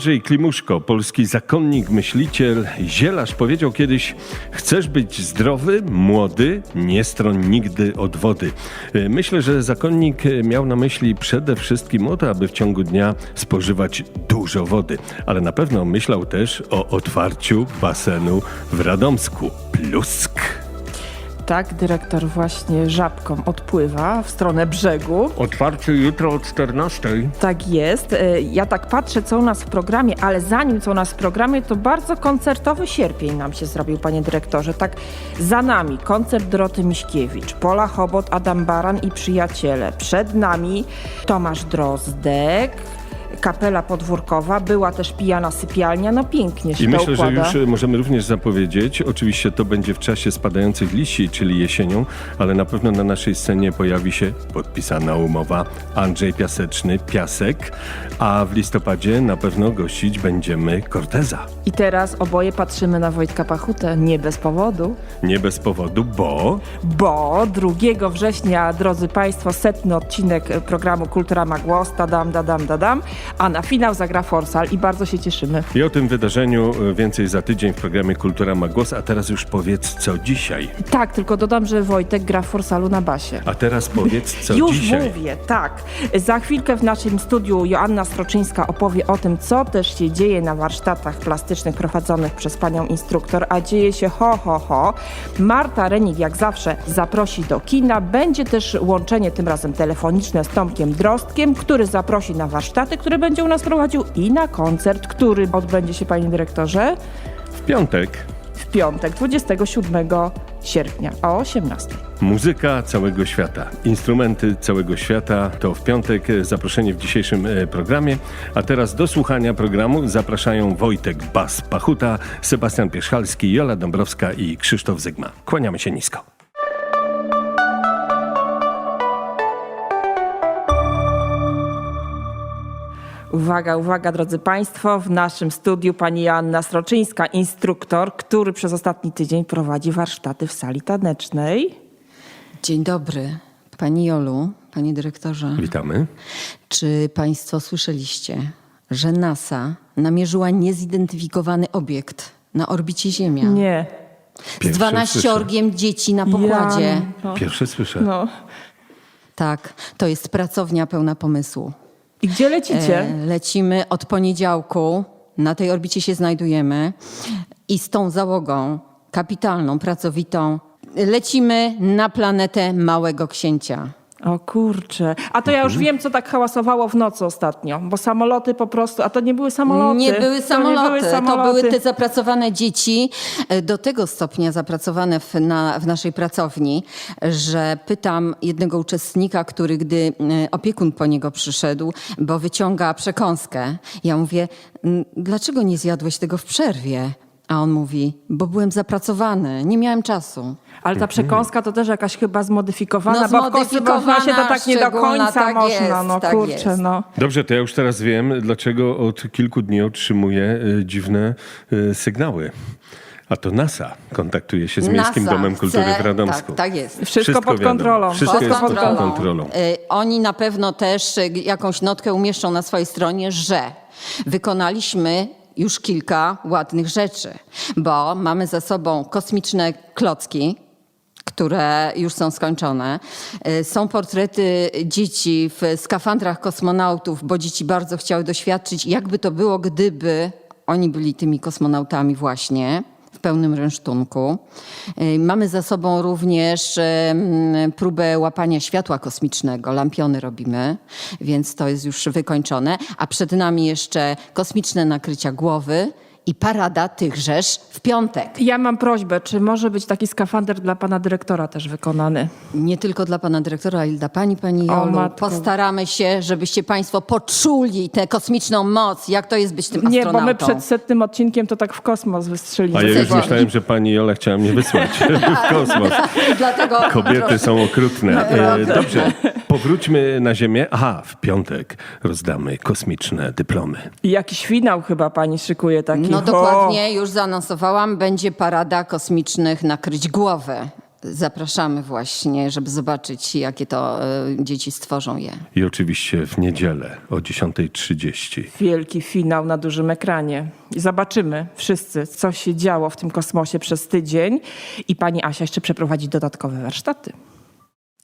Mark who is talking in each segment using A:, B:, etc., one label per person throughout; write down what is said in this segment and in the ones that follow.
A: Andrzej Klimuszko, polski zakonnik, myśliciel, zielarz, powiedział kiedyś: Chcesz być zdrowy, młody, nie stron nigdy od wody. E, Myślę, że zakonnik miał na myśli przede wszystkim o to, aby w ciągu dnia spożywać dużo wody, ale na pewno myślał też o otwarciu basenu w Radomsku. Plusk.
B: Tak, dyrektor właśnie żabką odpływa w stronę brzegu.
A: Otwarcie jutro o 14.
B: Tak jest. E, Ja tak patrzę, co u nas w programie, ale zanim co u nas w programie, to bardzo koncertowy sierpień nam się zrobił, panie dyrektorze. Tak za nami koncert Doroty Miśkiewicz, Pola Chobot, Adam Baran i przyjaciele. Przed nami Tomasz Drozdek, kapela podwórkowa, była też pijana sypialnia, no pięknie się
A: I
B: to
A: myślę, że
B: układa.
A: już e, możemy również zapowiedzieć, oczywiście to będzie w czasie spadających liści, czyli jesienią, ale na pewno na naszej scenie pojawi się podpisana umowa Andrzej Piaseczny, Piasek, a w listopadzie na pewno gościć będziemy Corteza.
B: I teraz oboje patrzymy na Wojtka Pachutę, nie bez powodu.
A: Nie bez powodu, bo
B: Bo 2 września, drodzy Państwo, setny odcinek programu Kultura ma głos, dadam, dadam, dadam, a na finał zagra Forsal i bardzo się cieszymy.
A: i o tym wydarzeniu e, więcej za tydzień w programie Kultura ma głos, a teraz już powiedz co dzisiaj.
B: Tak, tylko dodam, że Wojtek gra w Forsalu na basie.
A: A teraz powiedz co
B: Już
A: dzisiaj.
B: mówię, tak. Za chwilkę w naszym studiu Joanna Stroczyńska opowie o tym, co też się dzieje na warsztatach plastycznych prowadzonych przez panią instruktor, a dzieje się ho, ho, ho. Marta Renik, jak zawsze, zaprosi do kina. Będzie też łączenie, tym razem telefoniczne, z Tomkiem Drostkiem, który zaprosi na warsztaty, które będzie u nas prowadził i na koncert, który odbędzie się, panie dyrektorze,
A: W piątek
B: w piątek, 27 sierpnia o 18.
A: Muzyka całego świata, instrumenty całego świata to w piątek e, zaproszenie w dzisiejszym e, programie. A teraz do słuchania programu zapraszają Wojtek Bas Pachuta, Sebastian Pierzchalski, Jola Dąbrowska i Krzysztof Zygma. Kłaniamy się nisko.
B: Uwaga, uwaga, drodzy Państwo, w naszym studiu pani Joanna Sroczyńska, instruktor, który przez ostatni tydzień prowadzi warsztaty w sali tanecznej.
C: Dzień dobry, Pani Jolu, Panie Dyrektorze.
A: Witamy.
C: Czy Państwo słyszeliście, że NASA namierzyła niezidentyfikowany obiekt na orbicie Ziemia?
B: Nie.
C: Z
A: Pierwsze
C: 12
A: słyszę.
C: dzieci na pokładzie.
B: Ja, no,
A: Pierwsze słyszę.
B: no.
C: Tak, to jest pracownia pełna pomysłu.
B: I gdzie lecicie?
C: E, lecimy od poniedziałku, na tej orbicie się znajdujemy i z tą załogą kapitalną, pracowitą lecimy na planetę Małego Księcia.
B: O kurczę. A to ja już wiem, co tak hałasowało w nocy ostatnio, bo samoloty po prostu, a to nie były samoloty.
C: Nie były samoloty.
B: To, nie były samoloty.
C: to były te zapracowane dzieci, e, do tego stopnia zapracowane w, na, w naszej pracowni, że pytam jednego uczestnika, który gdy e, opiekun po niego przyszedł, bo wyciąga przekąskę, ja mówię, "M, dlaczego nie zjadłeś tego w przerwie? A on mówi, bo byłem zapracowany, nie miałem czasu.
B: Ale ta przekąska to też jakaś chyba zmodyfikowana,
C: No,
B: bo w
C: zmodyfikowana,
B: się to tak nie do
C: szczególna,
B: końca
C: tak
B: można.
C: jest,
B: no
C: tak
B: kurczę,
C: jest.
B: no.
A: Dobrze, to ja już teraz wiem, dlaczego od kilku dni otrzymuję e, dziwne e, sygnały. A to NASA kontaktuje się z Miejskim
C: NASA
A: Domem Kultury
C: chce-
A: w Radomsku.
C: Tak, tak jest.
B: Wszystko, pod
A: wiadomo.
B: kontrolą.
A: Wszystko
C: pod
A: jest pod
C: kontrolą.
A: kontrolą.
C: Y, Oni na pewno też y, jakąś notkę umieszczą na swojej stronie, że wykonaliśmy już kilka ładnych rzeczy, bo mamy za sobą kosmiczne klocki, które już są skończone. Y, Są portrety dzieci w skafandrach kosmonautów, bo dzieci bardzo chciały doświadczyć, jakby to było, gdyby oni byli tymi kosmonautami właśnie pełnym rynsztunku. Y, Mamy za sobą również em, próbę łapania światła kosmicznego. Lampiony robimy, więc to jest już wykończone. A przed nami jeszcze kosmiczne nakrycia głowy i parada tychżeż w piątek.
B: Ja mam prośbę, czy może być taki skafander dla pana dyrektora też wykonany?
C: Nie tylko dla pana dyrektora, ale dla pani, pani Jolu.
B: matko.
C: Postaramy się, żebyście państwo poczuli tę kosmiczną moc, jak to jest być tym
B: Nie,
C: astronautą.
B: bo my przed setnym odcinkiem to tak w kosmos.
A: A ja już myślałem, że pani Jola chciała mnie wysłać w kosmos.
C: Dlatego
A: Kobiety są okrutne. E, dobrze, powróćmy na Ziemię. Aha, w piątek rozdamy kosmiczne dyplomy.
B: I jakiś finał chyba pani szykuje taki.
C: No
B: Ho!
C: dokładnie, już zaanonsowałam, będzie parada kosmicznych nakryć głowy. zapraszamy właśnie, żeby zobaczyć, jakie to e, dzieci stworzą je.
A: I oczywiście w niedzielę o 10.30.
B: Wielki finał na dużym ekranie. I zobaczymy wszyscy, co się działo w tym kosmosie przez tydzień. I pani Asia jeszcze przeprowadzi dodatkowe warsztaty.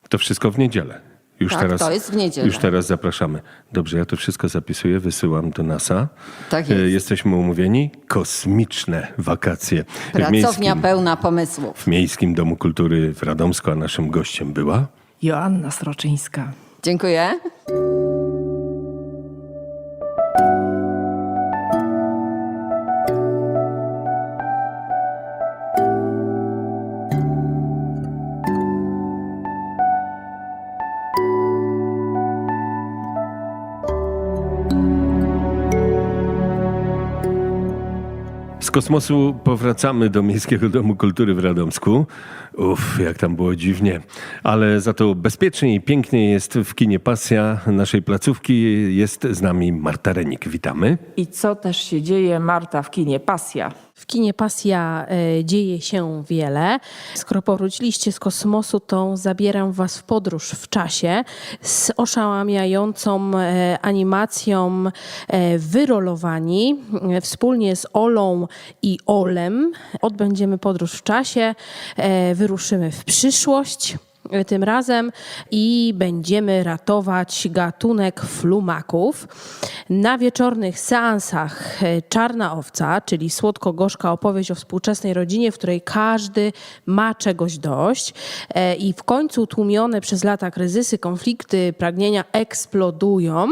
A: To wszystko w niedzielę. Już
C: Tak,
A: teraz,
C: to jest w niedzielę.
A: Już teraz zapraszamy. Dobrze, ja to wszystko zapisuję, wysyłam do NASA.
C: Tak jest.
A: E, Jesteśmy umówieni. Kosmiczne wakacje. w
C: Pracownia
A: miejskim,
C: pełna pomysłów.
A: w Miejskim Domu Kultury w Radomsku, a naszym gościem była
B: Joanna Sroczyńska.
C: Dziękuję.
A: Kosmosu powracamy do Miejskiego Domu Kultury w Radomsku. Uff, jak tam było dziwnie. Ale za to bezpiecznie i pięknie jest w kinie Pasja naszej placówki. Jest z nami Marta Renik. Witamy.
B: I co też się dzieje, Marta, w kinie Pasja?
D: W kinie Pasja e, dzieje się wiele. Skoro powróciliście z kosmosu, to zabieram was w podróż w czasie z oszałamiającą e, animacją e, Wyrolowani. Wspólnie z Olą i Olem odbędziemy podróż w czasie. Wyruszymy w przyszłość tym razem i będziemy ratować gatunek flumaków. Na wieczornych seansach e, Czarna Owca, czyli słodko-gorzka opowieść o współczesnej rodzinie, w której każdy ma czegoś dość e, i w końcu tłumione przez lata kryzysy, konflikty, pragnienia eksplodują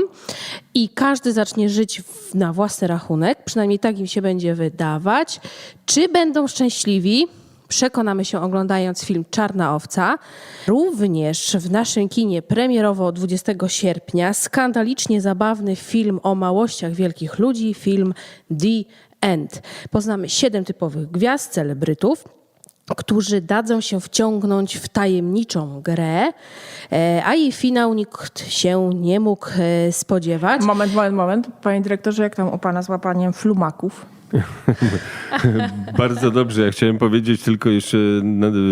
D: i każdy zacznie żyć na własny rachunek, przynajmniej tak im się będzie wydawać. Czy będą szczęśliwi? Przekonamy się oglądając film Czarna Owca. Również w naszym kinie premierowo 20 sierpnia skandalicznie zabawny film o małościach wielkich ludzi, film The End. Poznamy siedem typowych gwiazd, celebrytów którzy dadzą się wciągnąć w tajemniczą grę, e, a jej finał nikt się nie mógł e, spodziewać.
B: Moment, moment, moment. Panie dyrektorze, jak tam u pana z łapaniem flumaków?
A: Bardzo dobrze. Ja chciałem powiedzieć tylko jeszcze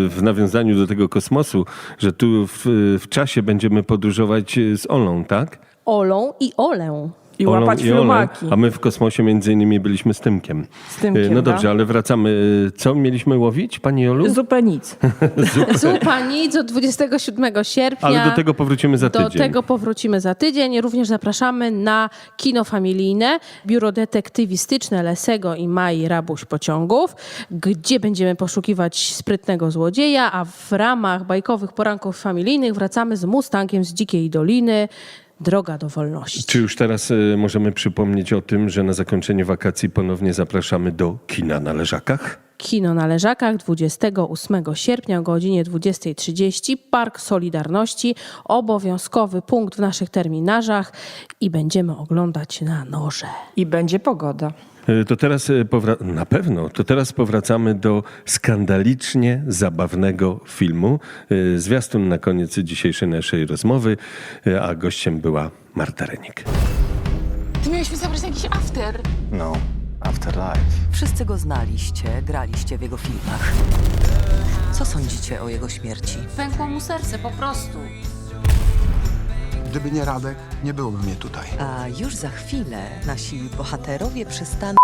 A: w nawiązaniu do tego kosmosu, że tu w, w czasie będziemy podróżować z Olą, tak?
D: Olą i Olę.
B: I
A: Olą
B: łapać
A: i Olę,
B: flumaki.
A: A my w kosmosie między innymi byliśmy z Tymkiem.
B: Z Tymkiem,
A: E, No dobrze,
B: tak?
A: ale wracamy. Co mieliśmy łowić, pani Olu?
B: Zupę nic.
D: Zupa nic od 27 sierpnia.
A: Ale do tego powrócimy za
D: Do
A: tydzień.
D: tego powrócimy za tydzień. Również zapraszamy na kino familijne, biuro detektywistyczne Lesego i Mai Rabuś Pociągów, gdzie będziemy poszukiwać sprytnego złodzieja, a w ramach bajkowych poranków familijnych wracamy z Mustangiem z Dzikiej Doliny. Droga do wolności.
A: Czy już teraz e, możemy przypomnieć o tym, że na zakończenie wakacji ponownie zapraszamy do kina na Leżakach?
D: Kino na Leżakach 28 sierpnia o godzinie 20.30. Park Solidarności. Obowiązkowy punkt w naszych terminarzach i będziemy oglądać na noże.
B: I będzie pogoda.
A: E, To teraz e, powra- na pewno, to teraz powracamy do skandalicznie zabawnego filmu. E, Zwiastun na koniec dzisiejszej naszej rozmowy, a gościem była Marta Renik.
E: Ty miałeś mi zabrać jakiś after.
F: No, Afterlife.
G: Wszyscy go znaliście, graliście w jego filmach. Co sądzicie o jego śmierci?
E: Pękło mu serce po prostu.
F: Gdyby nie Radek, nie byłoby mnie tutaj.
G: A już za chwilę nasi bohaterowie przestaną.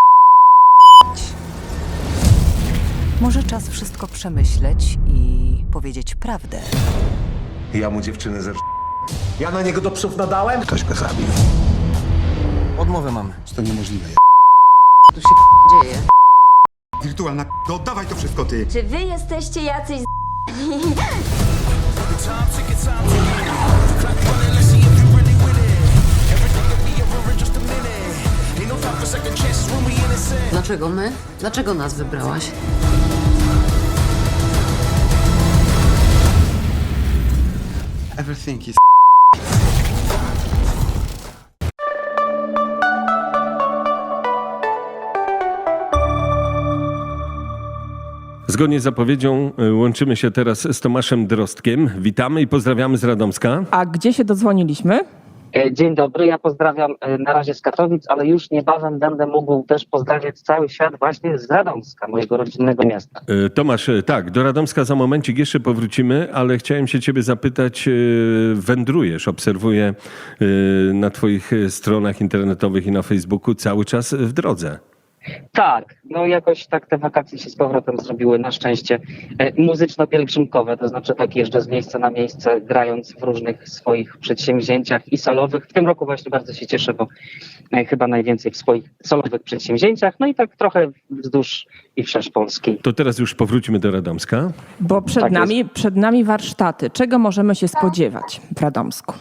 G: Może czas wszystko przemyśleć i powiedzieć prawdę.
H: Ja mu dziewczyny zer... Ja na niego do psów nadałem?
F: Ktoś go zabił. Odmowę mamy.
H: To niemożliwe.
C: Tu się dzieje.
H: Wirtualna k***a, oddawaj to wszystko ty!
I: Czy wy jesteście jacyś z...
E: Dlaczego my? Dlaczego nas wybrałaś?
F: Everything is
A: Zgodnie z zapowiedzią e, łączymy się teraz z Tomaszem Drostkiem. Witamy i pozdrawiamy z Radomska.
B: A gdzie się dodzwoniliśmy?
I: E, Dzień dobry, ja pozdrawiam e, na razie z Katowic, ale już niebawem będę mógł też pozdrawiać cały świat właśnie z Radomska, mojego rodzinnego miasta.
A: E, Tomasz, tak, do Radomska za momencik jeszcze powrócimy, ale chciałem się ciebie zapytać, wędrujesz, obserwuję na twoich stronach internetowych i na Facebooku cały czas w drodze.
I: Tak, no jakoś tak te wakacje się z powrotem zrobiły na szczęście e, muzyczno-pielgrzymkowe, to znaczy tak jeżdżę z miejsca na miejsce, grając w różnych swoich przedsięwzięciach i solowych. W tym roku właśnie bardzo się cieszę, bo e, chyba najwięcej w swoich solowych przedsięwzięciach, no i tak trochę wzdłuż i wszerz Polski.
A: To teraz już powróćmy do Radomska.
B: Bo przed,
I: Tak
B: nami, przed nami warsztaty. Czego możemy się spodziewać w Radomsku?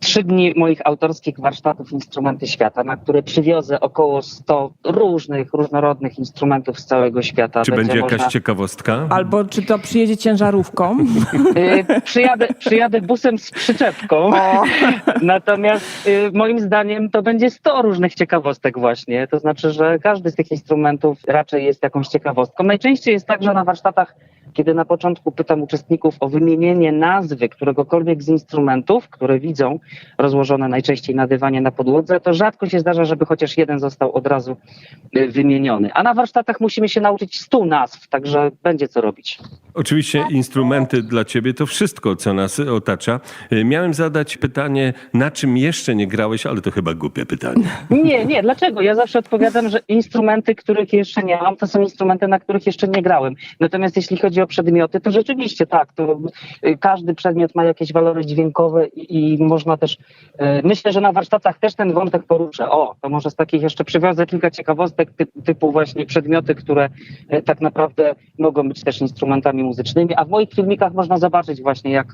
I: Trzy dni moich autorskich warsztatów Instrumenty Świata, na które przywiozę około 100 różnych, różnorodnych instrumentów z całego świata.
A: Czy będzie jakaś
I: można-
A: ciekawostka?
B: Albo czy to przyjedzie ciężarówką?
I: Y, przyjadę, przyjadę busem z przyczepką. Natomiast y, moim zdaniem to będzie 100 różnych ciekawostek właśnie. To znaczy, że każdy z tych instrumentów raczej jest jakąś ciekawostką. Najczęściej jest tak, że na warsztatach, kiedy na początku pytam uczestników o wymienienie nazwy któregokolwiek z instrumentów, które widzą rozłożone najczęściej na dywanie na podłodze, to rzadko się zdarza, żeby chociaż jeden został od razu y, wymieniony. A na warsztatach musimy się nauczyć 100 nazw, także będzie co robić.
A: Oczywiście instrumenty dla ciebie to wszystko, co nas otacza. E, Miałem zadać pytanie, na czym jeszcze nie grałeś, ale to chyba głupie pytanie.
I: Nie, nie, dlaczego? Ja zawsze odpowiadam, że instrumenty, których jeszcze nie mam, to są instrumenty, na których jeszcze nie grałem. Natomiast jeśli chodzi o przedmioty, to rzeczywiście tak, to y, każdy przedmiot ma jakieś walory dźwiękowe i, i można też, y, myślę, że na warsztatach też ten wątek poruszę. O, to może z takich jeszcze przywiozę kilka ciekawostek ty, typu właśnie przedmioty, które y, tak naprawdę mogą być też instrumentami muzycznymi, a w moich filmikach można zobaczyć właśnie jak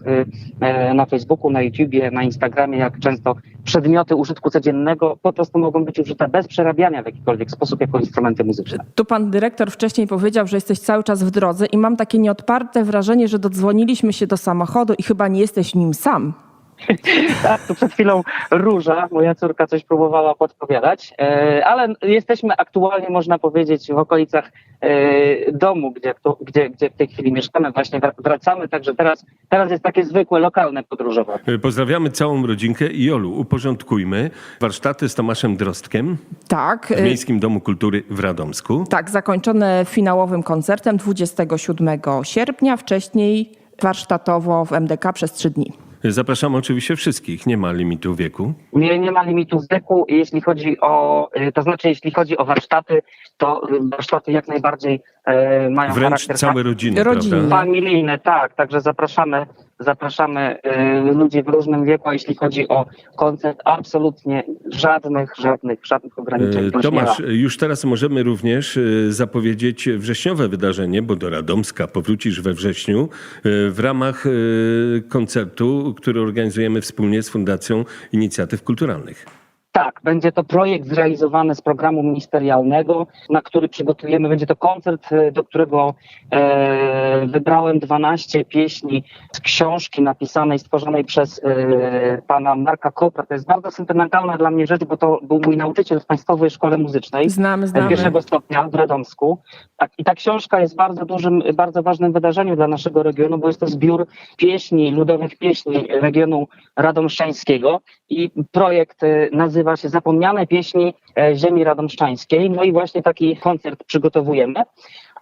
I: na Facebooku, na YouTubie, na Instagramie, jak często przedmioty użytku codziennego po prostu mogą być użyte bez przerabiania w jakikolwiek sposób jako instrumenty muzyczne.
B: Tu pan dyrektor wcześniej powiedział, że jesteś cały czas w drodze i mam takie nieodparte wrażenie, że dodzwoniliśmy się do samochodu i chyba nie jesteś nim sam.
I: Tak, tu przed chwilą Róża, moja córka, coś próbowała podpowiadać, e, ale jesteśmy aktualnie, można powiedzieć, w okolicach e, domu, gdzie, tu- gdzie, gdzie w tej chwili mieszkamy, właśnie wra- wracamy, także teraz, teraz jest takie zwykłe, lokalne podróżowanie.
A: E, Pozdrawiamy całą rodzinkę i Jolu, uporządkujmy warsztaty z Tomaszem Drostkiem
B: Tak.
A: w Miejskim Domu Kultury w Radomsku.
B: Tak, zakończone finałowym koncertem 27 sierpnia, wcześniej warsztatowo w MDK przez trzy dni.
A: Zapraszamy oczywiście wszystkich, nie ma limitu wieku.
I: Nie, nie ma limitu wieku, jeśli chodzi o, y, to znaczy jeśli chodzi o warsztaty, to warsztaty jak najbardziej mają
A: Wręcz
I: charakter
A: całe rodziny,
B: Rodzinne.
I: tak, także zapraszamy, zapraszamy y, ludzi w różnym wieku, a jeśli chodzi o koncert, absolutnie żadnych, żadnych, żadnych ograniczeń.
A: E. Tomasz, już teraz możemy również e, zapowiedzieć wrześniowe wydarzenie, bo do Radomska powrócisz we wrześniu e, w ramach e, koncertu, który organizujemy wspólnie z Fundacją Inicjatyw Kulturalnych.
I: Tak, będzie to projekt zrealizowany z programu ministerialnego, na który przygotujemy. Będzie to koncert, e, do którego e, wybrałem 12 pieśni z książki napisanej, stworzonej przez e, pana Marka Kopra. To jest bardzo sentymentalna dla mnie rzecz, bo to był mój nauczyciel w Państwowej Szkole Muzycznej.
B: Znamy, znamy.
I: pierwszego stopnia w Radomsku. Tak, I ta książka jest bardzo dużym, bardzo ważnym wydarzeniem dla naszego regionu, bo jest to zbiór pieśni, ludowych pieśni regionu radomszczańskiego i projekt e, nazywa się Zapomniane pieśni e, ziemi radomszczańskiej. No i właśnie taki koncert przygotowujemy.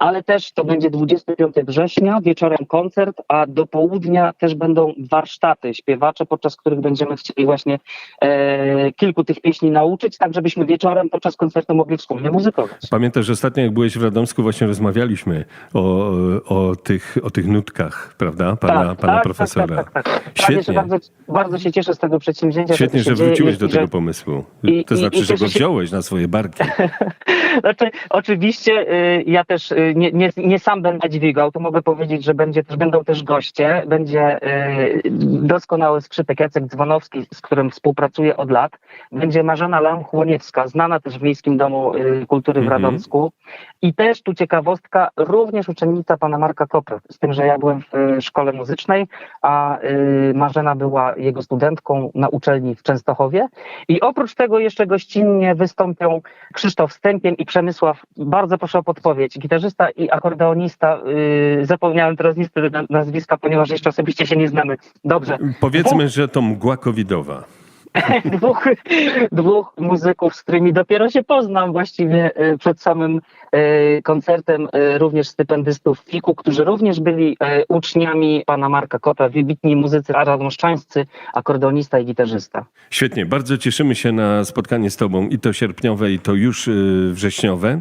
I: Ale też to będzie 25 września, wieczorem koncert, a do południa też będą warsztaty śpiewacze, podczas których będziemy chcieli właśnie e, kilku tych pieśni nauczyć, tak żebyśmy wieczorem podczas koncertu mogli wspólnie muzykować.
A: Pamiętasz, że ostatnio jak byłeś w Radomsku, właśnie rozmawialiśmy o, o, tych, o tych nutkach, prawda, pana, pana profesora.
I: Tak, tak, tak, tak.
A: Świetnie.
I: bardzo, bardzo się cieszę z tego przedsięwzięcia.
A: Świetnie, że wróciłeś do tego pomysłu.
I: i-
A: To
I: i-
A: znaczy,
I: i
A: że go
I: się-
A: wziąłeś na swoje barki.
I: Znaczy, oczywiście y, ja też y, nie, nie, nie sam będę dźwigał, to mogę powiedzieć, że będzie, też, będą też goście. Będzie y, doskonały skrzypek Jacek Dzwonowski, z którym współpracuję od lat. Będzie Marzena Lam-Chłoniewska, znana też w Miejskim Domu y, Kultury w
A: Mhm.
I: Radomsku. I też tu ciekawostka, również uczennica pana Marka Kopry, z tym, że ja byłem w y, szkole muzycznej, a Marzena była jego studentką na uczelni w Częstochowie. I oprócz tego jeszcze gościnnie wystąpią Krzysztof Stępien i Przemysław. Bardzo proszę o podpowiedź. Gitarzysta i akordeonista. Yy, zapomniałem teraz na- nazwiska, ponieważ jeszcze osobiście się nie znamy. Dobrze.
A: Powiedzmy, że to mgła covidowa.
I: dwóch, dwóch muzyków, z którymi dopiero się poznam właściwie e, przed samym e, koncertem, e, również stypendystów FIK-u, którzy również byli uczniami pana Marka Kota, wybitni muzycy radomszczańscy, akordeonista i gitarzysta.
J: Świetnie, bardzo cieszymy się na spotkanie z Tobą i to sierpniowe, i to już wrześniowe.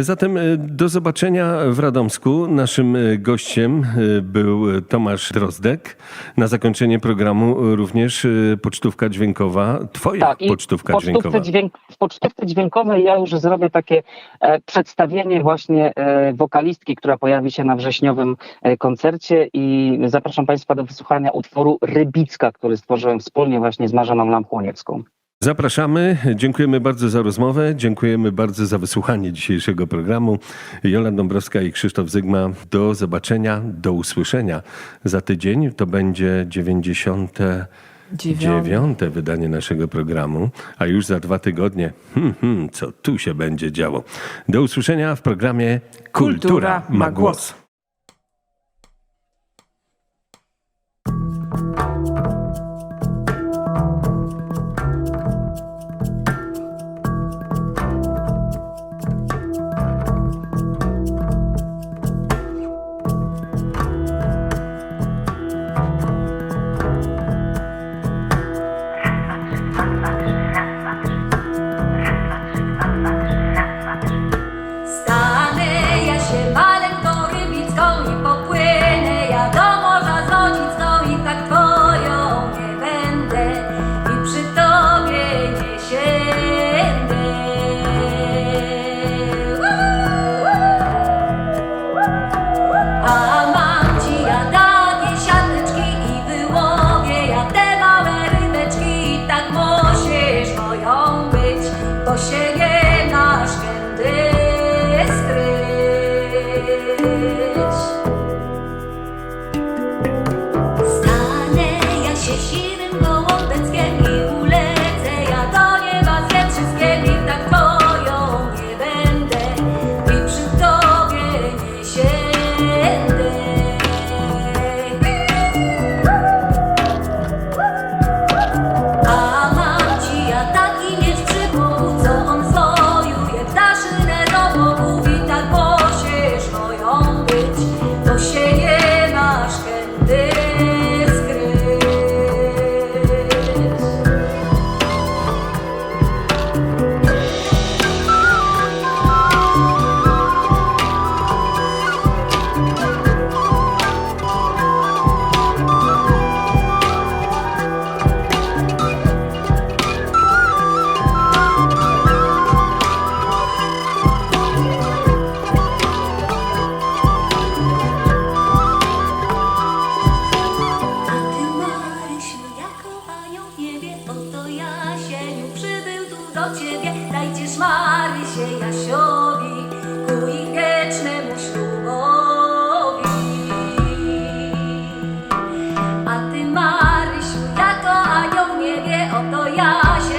J: Zatem do zobaczenia w Radomsku. Naszym gościem był Tomasz Drozdek. Na zakończenie programu również pocztówka dźwiękowa, Twoja
I: Tak,
J: pocztówka dźwiękowa.
I: Dźwięk, w pocztówce dźwiękowej ja już zrobię takie e, przedstawienie właśnie e, wokalistki, która pojawi się na wrześniowym e, koncercie i zapraszam Państwa do wysłuchania utworu Rybicka, który stworzyłem wspólnie właśnie z Marzeną Lamchłoniewską.
J: Zapraszamy. Dziękujemy bardzo za rozmowę. Dziękujemy bardzo za wysłuchanie dzisiejszego programu. Jola Dąbrowska i Krzysztof Zygma. Do zobaczenia, do usłyszenia. Za tydzień to będzie 99. Dziewiąte wydanie naszego programu, a już za dwa tygodnie, hmm, hmm, co tu się będzie działo. Do usłyszenia w programie Kultura, ma głos.
K: 呀